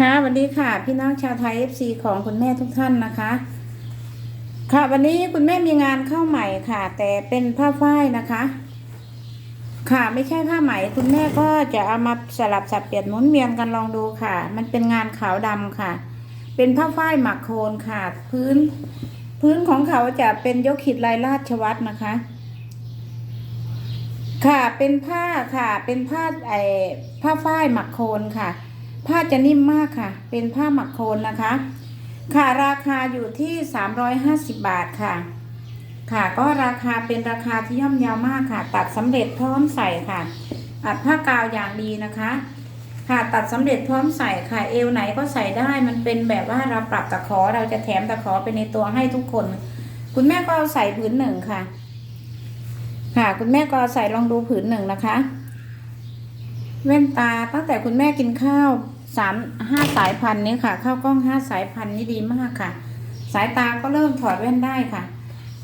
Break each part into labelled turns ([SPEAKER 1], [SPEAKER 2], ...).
[SPEAKER 1] ค่ะวันนี้ค่ะ พี่น้องชาวไทย FC ของคุณแม่ทุกท่านนะคะ ค่ะวันนี้คุณแม่มีงานเข้าใหม่ค่ะ แต่เป็นผ้าฝ้ายนะคะ ค่ะไม่ใช่ผ้าไหมคุณแม่ก็จะเอามาสลับสับเปลี่ยนหมุนเวียนกันลองดูค่ะ มันเป็นงานขาวดำค่ะ เป็นผ้าฝ้ายหมักโคนค่ะ พื้น พื้นของเขาจะเป็นยกขิดลายราชวัตรนะคะ ค่ะเป็นผ้าค่ะ เป็นผ้าไอผ้าฝ้ายหมักโคนค่ะ ผ้าจะนิ่มมากค่ะ เป็นผ้าหมักโคนนะคะ ค่ะราคาอยู่ที่ 350 บาทค่ะ ค่ะก็ราคาเป็นราคาที่ย่อมเยาวมากค่ะ ตัดสำเร็จพร้อมใส่ค่ะ อัดผ้ากาวอย่างดีนะคะ ค่ะตัดสำเร็จพร้อมใส่ค่ะ เอวไหนก็ใส่ได้มันเป็นแบบว่าเราปรับตะขอเราจะแถมตะขอไปในตัวให้ทุกคน คุณแม่ก็ใส่ผืนหนึ่งค่ะ ค่ะ คุณแม่ก็ใส่ลองดูผืนหนึ่งนะคะ แว่นตาตั้งแต่คุณแม่กินข้าวสามห้าสายพันธุ์นี้ค่ะ ข้าวกล้องห้าสายพันธุ์นี่ดีมากค่ะ สายตาก็เริ่มถอดแว่นได้ค่ะ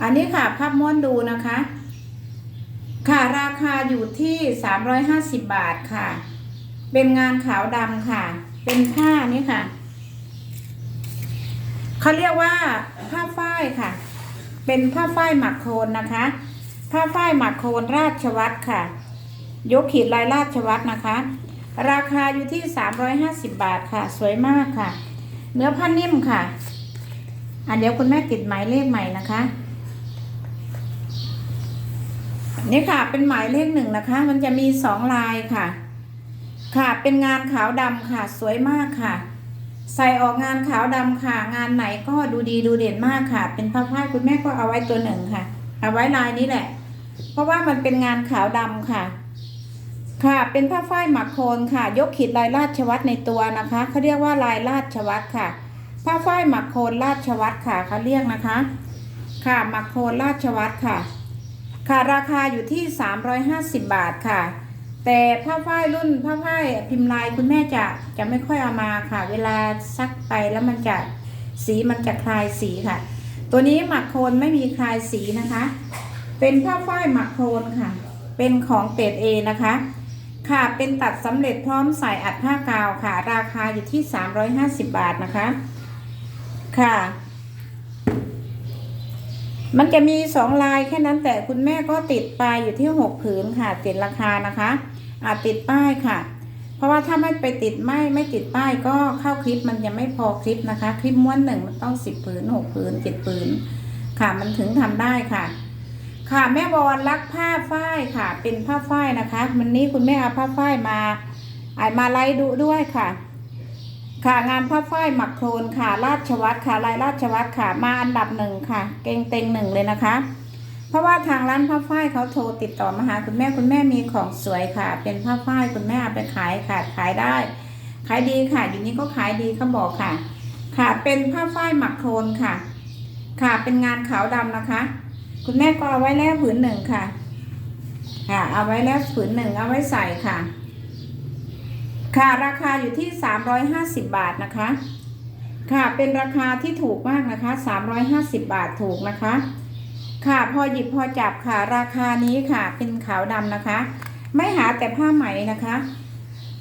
[SPEAKER 1] อันนี้ค่ะภาพม้วนดูนะคะ ค่ะราคาอยู่ที่สามร้อยห้าสิบบาทค่ะ เป็นงานขาวดำค่ะ เป็นผ้านี่ค่ะเขาเรียกว่าผ้าฝ้ายค่ะ เป็นผ้าฝ้ายหมักโคนนะคะ ผ้าฝ้ายหมักโคนราชวัตรค่ะ ยกขีดลายราชวัตรนะคะ ราคาอยู่ที่ 350 บาทค่ะ สวยมากค่ะ เนื้อผ้านิ่มค่ะอะเดี๋ยวคุณแม่ติดหมายเลขใหม่นะคะนี่ค่ะเป็นหมายเลขหนึ่งนะคะ มันจะมีสองลายค่ะ ค่ะเป็นงานขาวดำค่ะ สวยมากค่ะ ใส่ออกงานขาวดำค่ะ งานไหนก็ดูดีดูเด่นมากค่ะ เป็นผ้าผ้าคุณแม่ก็เอาไว้ตัวหนึ่งค่ะ เอาไว้ลายนี้แหละ เพราะว่ามันเป็นงานขาวดำค่ะ ค่ะเป็นผ้าฝ้ายหมักโคนค่ะ ยกขีดลายราชวัตรในตัวนะคะเขาเรียกว่าลายราชวัตรค่ะ ผ้าฝ้ายหมักโคนราชวัตรค่ะเขาเรียกนะคะ ค่ะหมักโคนราชวัตรค่ะ ค่ะราคาอยู่ที่ 350 บาทค่ะ แต่ผ้าฝ้ายรุ่นผ้าฝ้ายพิมพ์ลายคุณแม่จะจะไม่ค่อยเอามาค่ะ เวลาซักไปแล้วมันจะสีมันจะคลายสีค่ะ ตัวนี้หมักโคนไม่มีคลายสีนะคะ เป็นผ้าฝ้ายหมักโคนค่ะ เป็นของเกรดเอนะคะ ค่ะ เป็นตัดสำเร็จพร้อมใส่อัดผ้ากาวค่ะ ราคาอยู่ที่ 350 บาทนะคะ ค่ะ มันจะมีสองลายแค่นั้นแต่คุณแม่ก็ติดปลายอยู่ที่หกผืนค่ะ ติดราคานะคะอาจติดป้ายค่ะ เพราะว่าถ้าไม่ไปติดไม่ไม่ติดป้ายก็เข้าคลิปมันจะไม่พอคลิปนะคะ คลิปม้วนหนึ่งมันต้องสิบผืนหกผืนเจ็ดผืนค่ะ มันถึงทำได้ค่ะ ค่ะแม่บอลรักผ้าฝ้ายค่ะ เป็นผ้าฝ้ายนะคะ วันนี้คุณแม่เอาผ้าฝ้ายมาอามาไล่ดูด้วยค่ะ ค่ะงานผ้าฝ้ายหมักโครนค่ะ ราชวัตรค่ะลายราชวัตรค่ะ มาอันดับหนึ่งค่ะ เก่งเต็งหนึ่งเลยนะคะ เพราะว่าทางร้านผ้าฝ้ายเขาโทรติดต่อมาหาคุณแม่คุณแม่มีของสวยค่ะ เป็นผ้าฝ้ายคุณแม่เอาไปขายค่ะขายได้ ขายดีค่ะ อยู่นี้ก็ขายดีเขาบอกค่ะ ค่ะเป็นผ้าฝ้ายหมักโครนค่ะ ค่ะเป็นงานขาวดำนะคะ คุณแม่ก็เอาไว้แล้วผืนหนึ่งค่ะ ค่ะ เอาไว้แล้วผืนหนึ่งเอาไว้ใส่ค่ะ ค่ะราคาอยู่ที่350บบาทนะคะ ค่ะเป็นราคาที่ถูกมากนะคะ350บบาทถูกนะคะ ค่ะพอหยิบพอจับค่ะราคานี้ค่ะ เป็นขาวดำนะคะ ไม่หาแต่ผ้าไหมนะคะ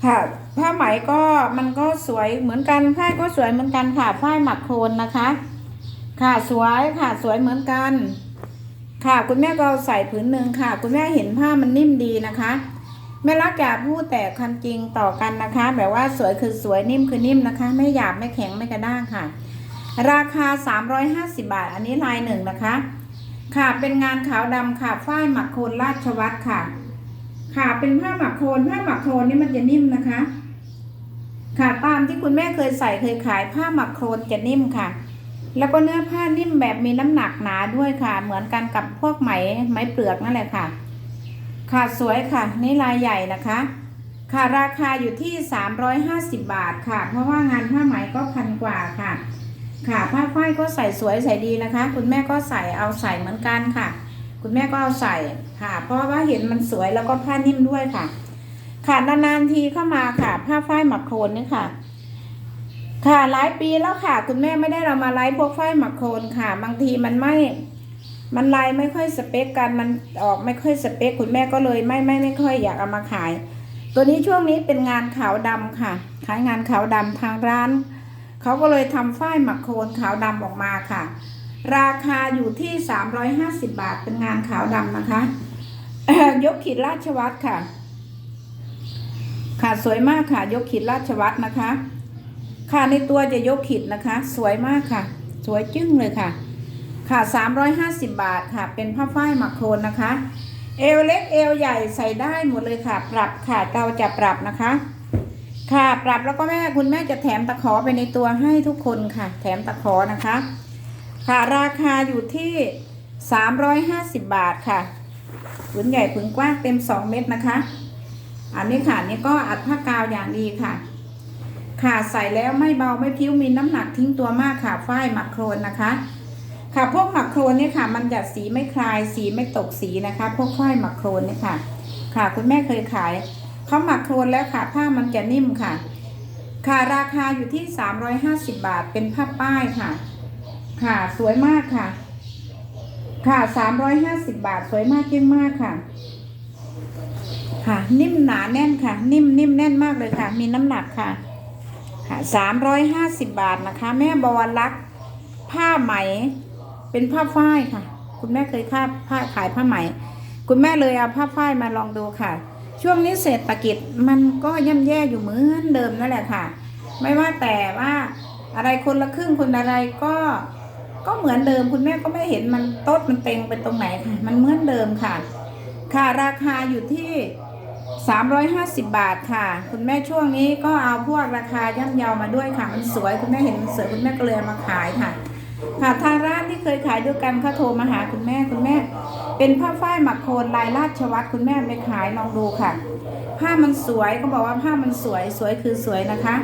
[SPEAKER 1] ค่ะผ้าไหมก็มันก็สวยเหมือนกันผ้าก็สวยเหมือนกันค่ะผ้าหมักโคลนนะคะ ค่ะสวยค่ะสวยเหมือนกัน ค่ะ คุณแม่ก็ใส่ผืนหนึ่งค่ะ คุณแม่เห็นผ้ามันนิ่มดีนะคะ แม่รักอยากพูดแต่ความจริงต่อกันนะคะ แบบว่าสวยคือสวยนิ่มคือนิ่มนะคะ ไม่หยาบไม่แข็งไม่กระด้างค่ะ ราคา 350 บาท อันนี้ลายหนึ่งนะคะ ค่ะเป็นงานขาวดำค่ะฝ้ายหมักโคนราชวัตรค่ะ ค่ะเป็นผ้าหมักโคนผ้าหมักโคนนี่มันจะนิ่มนะคะ ค่ะตามที่คุณแม่เคยใส่เคยขายผ้าหมักโครนจะนิ่มค่ะ แล้วก็เนื้อผ้านิ่มแบบมีน้ำหนักหนาด้วยค่ะ เหมือนกันกับพวกไหมไหมเปลือกนั่นแหละค่ะ ค่ะสวยค่ะนี่ลายใหญ่นะคะ ค่ะราคาอยู่ที่ 350 บาทค่ะ เพราะว่างานผ้าไหมก็พันกว่าค่ะ ค่ะผ้าฝ้ายก็ใส่สวยใส่ดีนะคะ คุณแม่ก็ใส่เอาใส่เหมือนกันค่ะ คุณแม่ก็เอาใส่ค่ะ เพราะว่าเห็นมันสวยแล้วก็ผ้านิ่มด้วยค่ะ ค่ะนานๆทีเข้ามาค่ะ ผ้าฝ้ายหมักโครนนี่ค่ะ ค่ะหลายปีแล้วค่ะ คุณแม่ไม่ได้เรามาไลฟ์พวกฝ้ายหมักโครนค่ะ บางทีมันไม่ มันลายไม่ค่อยสเปคกันมันออกไม่ค่อยสเปค คุณแม่ก็เลยไม่ไม่ไม่ค่อยอยากเอามาขาย ตัวนี้ช่วงนี้เป็นงานขาวดำค่ะ ขายงานขาวดำทางร้านเขาก็เลยทำฝ้ายหมักโคนขาวดำออกมาค่ะ ราคาอยู่ที่ 350 บาทเป็นงานขาวดำนะคะยกขีดราชวัตรค่ะ ค่ะสวยมากค่ะ ยกขีดราชวัตรนะคะ ค่ะในตัวจะยกขีดนะคะ สวยมากค่ะ สวยจึ้งเลยค่ะ ค่ะ 350 บาทค่ะ เป็นผ้าฝ้ายหมักโคลนนะคะ เอวเล็กเอวใหญ่ใส่ได้หมดเลยค่ะ ปรับค่ะเราจะปรับนะคะ ค่ะปรับแล้วก็แม่คุณแม่จะแถมตะขอไปในตัวให้ทุกคนค่ะ แถมตะขอนะคะ ค่ะราคาอยู่ที่ 350 บาทค่ะผืนใหญ่ผืนกว้างเต็ม 2 เม็ดนะคะ อันนี้ค่ะนี่ก็อัดผ้ากาวอย่างดีค่ะ ค่ะใส่แล้วไม่เบาไม่พิ้วมีน้ำหนักทิ้งตัวมากค่ะฝ้ายหมักโครนนะคะ ค่ะพวกหมักโครนเนี่ยค่ะ มันจะสีไม่คลายสีไม่ตกสีนะคะ พวกฝ้ายหมักโครนเนี่ยค่ะ ค่ะคุณแม่เคยขายเขาหมักโครนแล้วค่ะ ผ้ามันจะนิ่มค่ะ ค่ะราคาอยู่ที่ 350 บาทเป็นผ้าป้ายค่ะ ค่ะสวยมากค่ะ ค่ะ 350 บาทสวยมากยิ่งมากค่ะค่ะ นิ่มหนาแน่นค่ะ นิ่มนิ่มแน่นมากเลยค่ะ มีน้ำหนักค่ะ ค่ะ350บาทนะคะ แม่บวรลักษ์ผ้าไหม เป็นผ้าฝ้ายค่ะ คุณแม่เคยค่าผ้าขายผ้าไหม คุณแม่เลยเอาผ้าฝ้ายมาลองดูค่ะ ช่วงนี้เศรษฐกิจมันก็ย่ำแย่อยู่เหมือนเดิมนั่นแหละค่ะ ไม่ว่าแต่ว่าอะไรคนละครึ่งคนอะไรก็ก็เหมือนเดิมคุณแม่ก็ไม่เห็นมันโต๊ดมันเต็งเป็นตรงไหนค่ะ มันเหมือนเดิมค่ะ ค่ะราคาอยู่ที่ 350 บาทค่ะ คุณแม่ช่วงนี้ก็เอาพวกราคาย่ำเยามาด้วยค่ะ มันสวยคุณแม่เห็นมันสวยคุณแม่ก็เลยมาขายค่ะ ค่ะทางร้านที่เคยขายด้วยกันเขาโทรมาหาคุณแม่คุณแม่ เป็นผ้าฝ้ายหมักโคนลายราชวัตรคุณแม่ไปขายลองดูค่ะ ผ้ามันสวยก็บอกว่าผ้ามันสวยสวยคือสวยนะคะ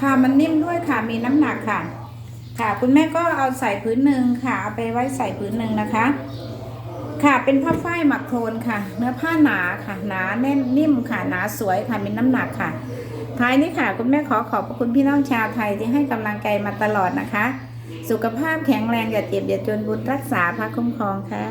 [SPEAKER 1] ค่ะมันนิ่มด้วยค่ะมีน้ำหนักค่ะ ค่ะ คุณแม่ก็เอาใส่พื้นหนึ่งค่ะเอาไปไว้ใส่พื้นหนึ่งนะคะ ค่ะ เป็นผ้าฝ้ายหมักโครนค่ะ เนื้อผ้าหนาค่ะ หนาแน่นนิ่มค่ะ หนาสวยค่ะมีน้ำหนักค่ะ ท้ายนี้ค่ะ คุณแม่ขอขอบพระคุณพี่น้องชาวไทยที่ให้กำลังใจมาตลอดนะคะ สุขภาพแข็งแรงอย่าเจ็บอย่าจนบุญรักษาพระคุ้มครองค่ะ